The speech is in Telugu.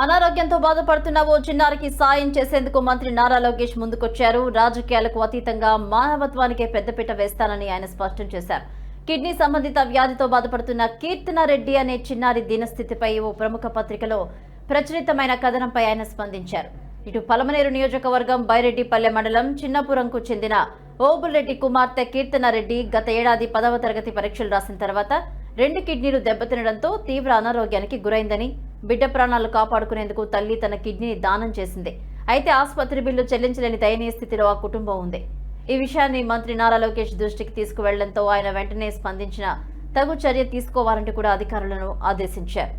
అనారోగ్యంతో బాధపడుతున్న ఓ చిన్నారికి సాయం చేసేందుకు మంత్రి నారా లోకేష్ ముందుకొచ్చారు. రాజకీయాలకు అతీతంగా మానవత్వానికే పెద్దపీట వేస్తానని ఆయన స్పష్టం చేశారు. కిడ్నీ సంబంధిత వ్యాధితో బాధపడుతున్న కీర్తన రెడ్డి అనే చిన్నారి దీనస్థితిపై ఓ ప్రముఖ పత్రికలో ప్రచురితమైన కథనంపై ఆయన స్పందించారు. ఇటు పలమనేరు నియోజకవర్గం బైరెడ్డిపల్లె మండలం చిన్నపురంకు చెందిన ఓబుల్రెడ్డి కుమార్తె కీర్తన రెడ్డి గత ఏడాది పదవ తరగతి పరీక్షలు రాసిన తర్వాత రెండు కిడ్నీలు దెబ్బతినడంతో తీవ్ర అనారోగ్యానికి గురైందని బిడ్డ ప్రాణాలు కాపాడుకునేందుకు తల్లి తన కిడ్నీని దానం చేసింది. అయితే ఆసుపత్రి బిల్లు చెల్లించలేని దయనీయ స్థితిలో ఆ కుటుంబం ఉంది. ఈ విషయాన్ని మంత్రి నారా లోకేష్ దృష్టికి తీసుకువెళ్ళడంతో ఆయన వెంటనే స్పందించిన తగు చర్య తీసుకోవాలంటూ కూడా అధికారులను ఆదేశించారు.